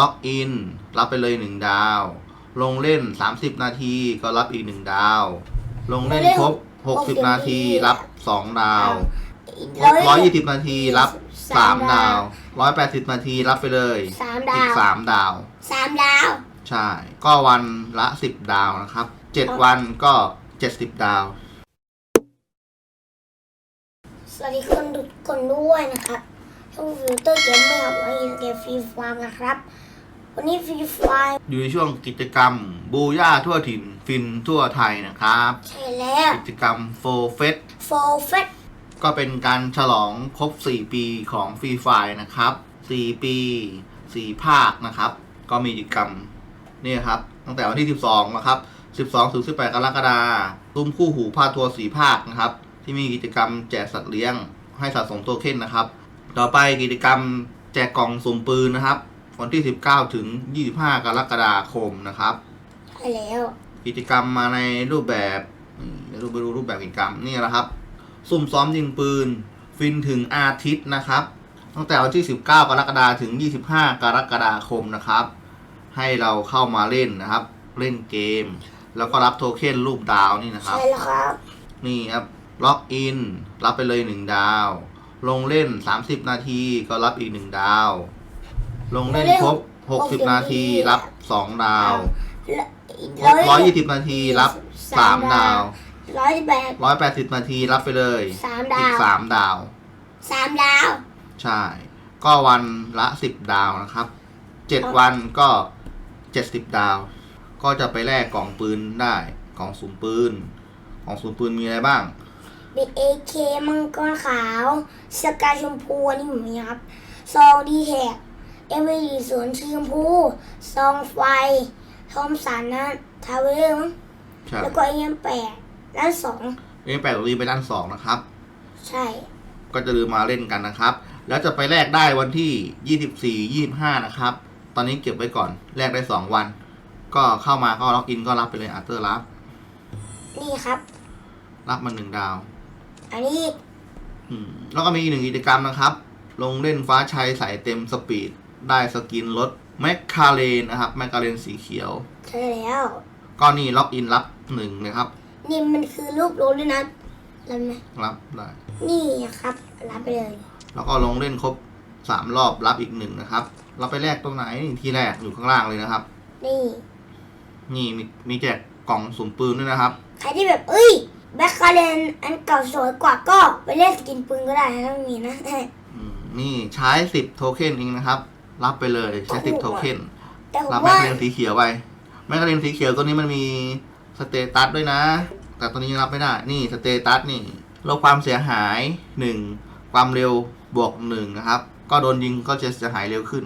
ล็อกอิน รับไปเลย 1 ดาว ลงเล่น 30 นาทีก็รับอีก 1 ดาว ลงเล่นครบ 60 นาทีรับ 2 ดาว 120 นาทีรับ 3 ดาว 180 นาทีรับไปเลยสามอีดากว3ดาวสามดาว ใช่ ก็วันละ 10 ดาวนะครับ 7 วันก็ 70 ดาว สวัสดีคนทุกคนด้วยนะครับช่องฟิลเตอร์เกมเมอร์วันนี้เกมฟรีไฟร์นะครับ วันนี้ฟรีไฟร์อยู่ในช่วงกิจกรรมบูย่าทั่วถิ่นฟินทั่วไทยนะครับ ใช่แล้วกิจกรรมโฟเฟสโฟเฟตก็เป็นการฉลองครบ 4 ปีของฟรีไฟนะครับ 4 ปี 4 ภาคนะครับ ก็มีกิจกรรมนี่ครับ ตั้งแต่วันที่ 12 นะครับ 12 ถึง 18 กรกฎาคมตุ้มคู่หูพาทัวร์4ภาคนะครับ ที่มีกิจกรรมแจกสัตว์เลี้ยง ให้สะสมตัวเค้นนะครับ ต่อไปกิจกรรมแจกกล่องสุ่มปืนนะครับ วันที่ 19 ถึง 25 กรกฎาคมนะครับ ใช่แล้ว กิจกรรมมาในรูปแบบนี่เดี๋ยวเราไปดูรูปแบบกิจกรรมนี่แหละครับ ซุ่มซ้อมยิงปืน ฟินถึงอาทิตย์นะครับ ตั้งแต่วันที่ 19 กรกฎาคมถึง 25 กรกฎาคมนะครับ ให้เราเข้ามาเล่นนะครับ เล่นเกม แล้วก็รับโทเค็นรูปดาวนี่นะครับ ใช่แล้วครับ นี่ครับ ล็อกอิน รับไปเลย 1 ดาว ลงเล่น 30 นาทีก็รับอีก 1 ดาว ลงเล่นครบ 60 นาทีรับ 2 ดาวร้อยยี่สิบนาทีรับสามดาว ร้อยแปดร้อยแปดสิบนาทีรับไปเลยสามอีดากวสามดาว สามดาว ใช่ ก็วันละสิบดาวนะครับเจ็ดวันก็เจ็ดสิบดาว ก็จะไปแลกกล่องปืนได้กล่องสุ่มปืนกล่องสุ่มปืนมีอะไรบ้าง มีเอเคมังกรขาว สกายชมพูอันนี่ผมมีครับ ซองดีแท็ก เอเวอร์สวนชมพูซองไฟ ทอมสันนะทาวเวลมั้งใช่แล้วก็เอ็มแปดด้านสองเอ็มแปดรีไปด้านสองนะครับ ใช่ ก็จะลืมมาเล่นกันนะครับ แล้วจะไปแลกได้วันที่ยี่สิบสี่ยี่สิบห้านะครับ ตอนนี้เก็บไว้ก่อนแลกได้สองวัน ก็เข้ามาก็ล็อกอินก็รับไปเลยอาร์เตอร์รับ นี่ครับ รับมาหนึ่งดาว อันนี้ อืมแล้วก็มีอีกหนึ่งกิจกรรมนะครับ ลงเล่นฟ้าชัยใส่เต็มสปีด ได้สกินรถแมคคาเรนนะครับแมคคาเรนสีเขียว ใช่แล้ว ก็นี่ล็อกอินรับหนึ่งนะครับ นี่มันคือรูปโรถด้วยนะรับไหมรับได้ นี่ครับ รับไปเลย แล้วก็ลงเล่นครบสามรอบรับอีกหนึ่งนะครับ เราไปแลกตรงไหนนี่ที่แรกอยู่ข้างล่างเลยนะครับ นี่ นี่มีมีแจกกล่องสุ่มปืนด้วยนะครับ ใครที่แบบเอ้ยแบ็คคาเรนอันเก่าสวยกว่าก็ไปเล่นสกินปืนก็ได้นะถ้ามีนะอืมนี่ใช้สิบโทเค็นเองนะครับ รับไปเลยใช้สิบโทเค็นแต่ผมรับแมคว่าคาเรนสีเขียวไปแมคคาเรนสีเขียวตัวนี้มันมีสเตตัสด้วยนะ แต่ตัวนี้ยังรับไม่ได้ นี่สเตตัสนี่ลดความเสียหายหนึ่งความเร็วบวกหนึ่งนะครับ ก็โดนยิงก็จะเสียหายเร็วขึ้น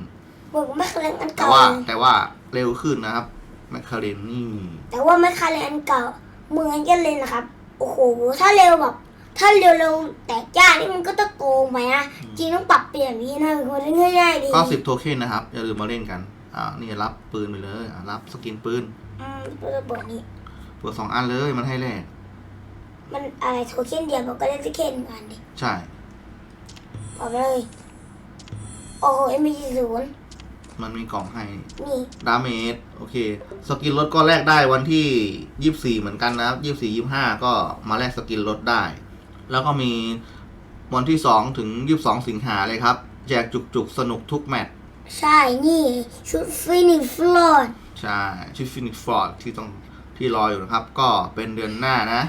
บอกแบ็คคาเรนอันแต่เก่าว่าแต่ว่าเร็วขึ้นนะครับแมคคาเรนนี่แต่ว่าแบ็คคาเรนอันเก่าเหมือนกันเลยนะครับโอ้โหถ้าเร็วแบบ ถ้าเร็วเร็วๆแต่จ้านี่มันก็จะโกงไปนะจริงต้องปรับเปลี่ยนวิธีนะเป็นคนที่ง่ายๆดีก็สิบโทเค็นนะครับ อย่าลืมมาเล่นกัน อ่า นี่รับปืนไปเลยอ่ารับสกินปืนอืมระเบิดนี้เปิดสองอันเลยมันให้แลกมันอะไรโทเค็นเดียวมันก็เล่นที่เค็นกันดิใช่ปรับเลย โอ้โหเอ็มบีศูนย์มันมีกล่องให้ นี่ ดาเมจ โอเค สกินรถก็แลกได้วันที่ยี่สี่เหมือนกันนะครับยี่สี่ยี่ห้าก็มาแลกสกินรถได้ แล้วก็มีวันที่สองถึงยี่สองสิงหาเลยครับ แจกจุกๆ สนุกทุกแมตช์ใช่นี่ ชุดฟินิฟลอดใช่ชื่อฟินิกฟอร์ดที่ต้องที่รออยู่นะครับ ก็เป็นเดือนหน้านะ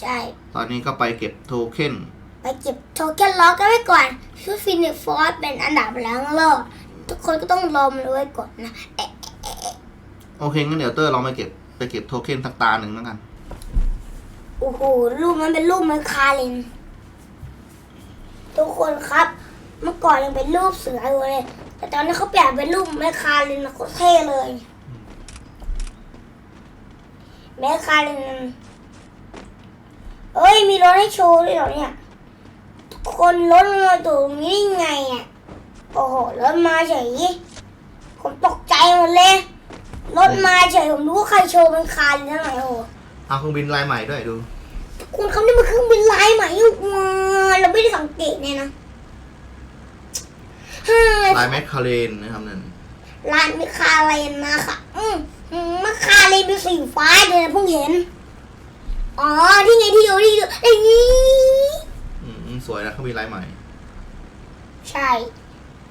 ใช่ ตอนนี้ก็ไปเก็บโทเค็นไปเก็บโทเค็นล็อกกันไว้ก่อน ชุดฟินิฟอร์ดเป็นอันดับแรกโลกทุกคนก็ต้องรอมันไว้ก่อนนะเอ๊ะโอเคงั้นเดี๋ยวเตอร์เราไปเก็บไปเก็บโทเค็นสักตาหนึ่งแล้วกันโอ้โหรูปมันเป็นรูปไมคคาเรนทุกคนครับ เมื่อก่อนยังเป็นรูปเสืออยู่เลย แต่ตอนนี้เขาเปลี่ยนเป็นรูปไมคคาเรนโคตรเท่เลยไมคคาเรนเอ้ยมีรถให้โชว์ด้วยเหรอเนี่ยคนรถมาตรงนี้ได้ไงอะโอ้โหรถมาเฉยผมตกใจหมดเลยรถมาเฉยผมรู้ใครโชว์เป็นคาร์เลยทั้งไหนโอ้โหเอาเครื่องบินลายใหม่ด้วยดู คุณเขานี่มันเครื่องบินลายใหม่ว้าเราไม่ได้สังเกตเนี่ยนะฮ่าลายแมคคาเรนนะครับนั่นร้านมิคาเรนมาค่ะอืมอืมมิคาเรนเป็นสีฟ้าเลยนะเพิ่งเห็น อ๋อที่ไงที่อยู่ที่อยู่ไอ้นี่อืมสวยนะเขามีลายใหม่ ใช่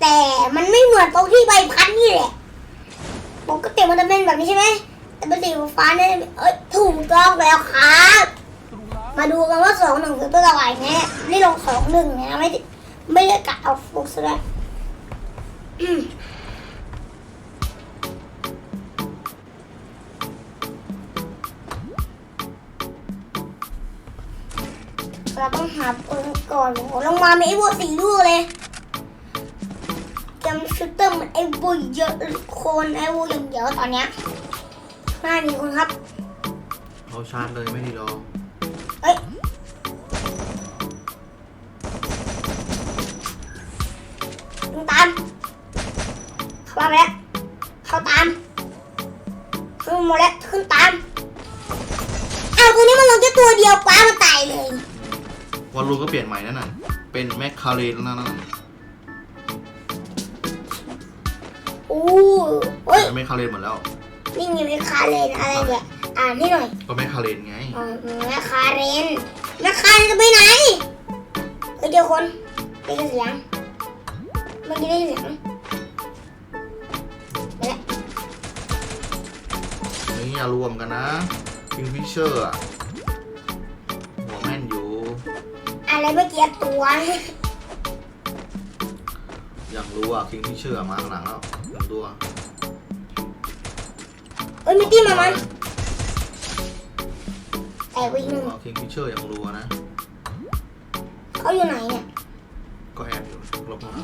แต่มันไม่เหมือนตรงที่ใบพัดนี่แหละปกติมันจะเป็นแบบนี้ใช่ไหมแต่เป็นสีฟ้าเนี่ยเอ้ยถูกต้องแล้วครับ มาดูกันว่าสองหนึ่งคือตัวอะไรน่นี่ลงสองหนึ่งนะไม่ไม่ได้กะเอาฟุกซะด้วยเราต้องหาปืนก่อนโอ้ลงมามีไอ้บัวสี่ลูกเลยเกมชูตเตอร์มันไอ้บัวเยอะคนไอ้บัวอย่างเยอะตอนเนี้ยหน้ามีคนครับเขาชาร์จเลยไม่ดีรอเามเข้าบ้านไปแล้วเข้าตามขึ้นหมดแล้วขึ้นตามเอาตัวนี้มันลงแค่ตัวเดียวป้ามันตายเลยวอลลุ่มก็เปลี่ยนใหม่นั่นน่ะ เป็นแมคคาเรนแล้วนั่นน่ะอู้เฮ้ยแมคคาเรนหมดแล้วนี่ไงเป็นคาเรนอะไรเนี่ยอ่านให้หน่อยก็แมคคาเรนไงอ๋อแม่คาเรนแม่คาเรนจะไปไหนเฮ้ยเดี๋ยวคนได้ยินเสียง เมื่อกี้ได้ยินเสียงไปแล้วนี่อย่ารวมกันนะคิงฟิชเชอร์อะหัวแม่นอยู่ อะไรเมื่อกี้ตัวอยากรู้อะคิงฟิชเชอร์มาข้างหลังแล้วหนึ่งตัวเอ้ยมิตตี้มามันแต่วิ่งหนึ่งคิงฟิชเชอร์อยากรู้อะนะเขาอยู่ไหนเนี่ย ก็แอบอยู่หลบหลัง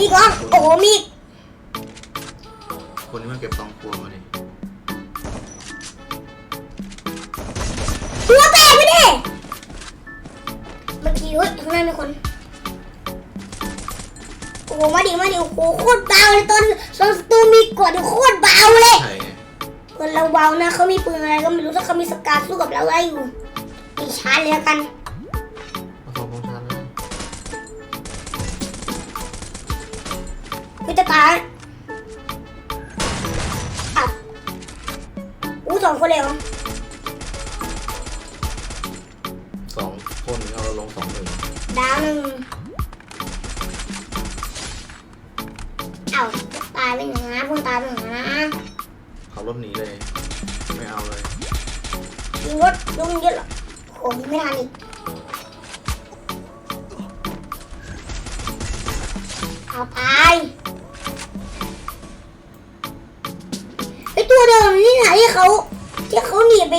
มีอีกเหรอโอ้โหมีอีกคนนี้มันเก็บซองครัวมาดิหัวแตกไปดิเมื่อกี้เฮ้ยข้างหน้ามีคน โอ้โหมาดิมาดิโอ้โหโคตรเบาเลยตอนตอนสตูมีกดโคตรเบาเลยใช่ไงคนเราเบานะเขามีปืนอะไรก็ไม่รู้ถ้าเขามีสกาสู้กับเราได้อยู่อีชาร์จเลยละกัน ไม่จะตายอ้าวอู้สองคนเลยเหรอสองคนเราลงสองหนึ่งดาวหนึ่งเอ้าตายไปหนึ่งนะคุณตายไปหนึ่งนะขับรถหนีเลย ไม่เอาเลยยิงรถลุงเยอะเหรอโอ้ยไม่ทันอีกเอาตาย เขาที่เขาหนีไป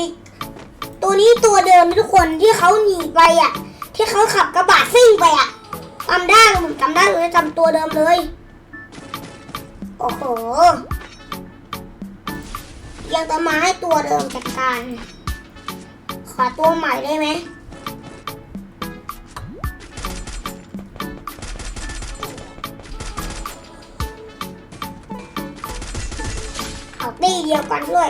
ตัวนี้ตัวเดิมทุกคนที่เขาหนีไปอะ ที่เขาขับกระบะซิ่งไปอะจำได้ผมจำได้เลยจำตัวเดิมเลย โอ้โห ยังจะมาให้ตัวเดิมจัดการ ขอตัวใหม่ได้ไหมเอาตีเดียวกันด้วย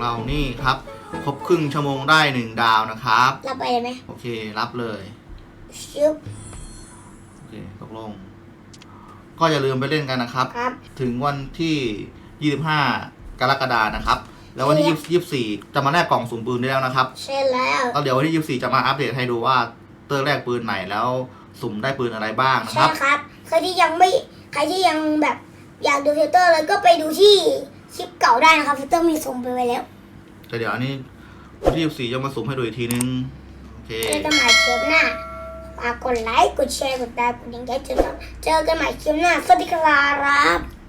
เรานี่ครับ ครบครึ่งชั่วโมงได้หนึ่งดาวนะครับเราไปเลยไหมโอเค รับเลยชึบโอเคตกลง ก็อย่าลืมไปเล่นกันนะครับ ครับ ถึงวันที่ 25 กรกฎานะครับ แล้ววันที่ 24 จะมาแลกกล่องสุ่มปืนได้แล้วนะครับเสร็จแล้วแล้วเดี๋ยววันที่ 24 จะมาอัปเดตให้ดูว่าเตอร์แรกปืนไหนแล้วสุ่มได้ปืนอะไรบ้างนะคใช่รับ ครับ ใครที่ยังไม่ ใครที่ยังแบบอยากดูฟิลเตอร์เลยก็ไปดูที่ คลิปเก่าได้นะครับฟิลเตอร์มีส่งไปไว้แล้วแต่เดี๋ยวอันนี้วันที่24จะมาสุ่มให้ดูอีกทีนึง โอเค เจอกันใหม่คลิปหน้าฝากกดไลค์ กดแชร์ กดติดตามกดดิ่งแจ้งเตือนเจอกันใหม่คลิปหน้า สวัสดีครับ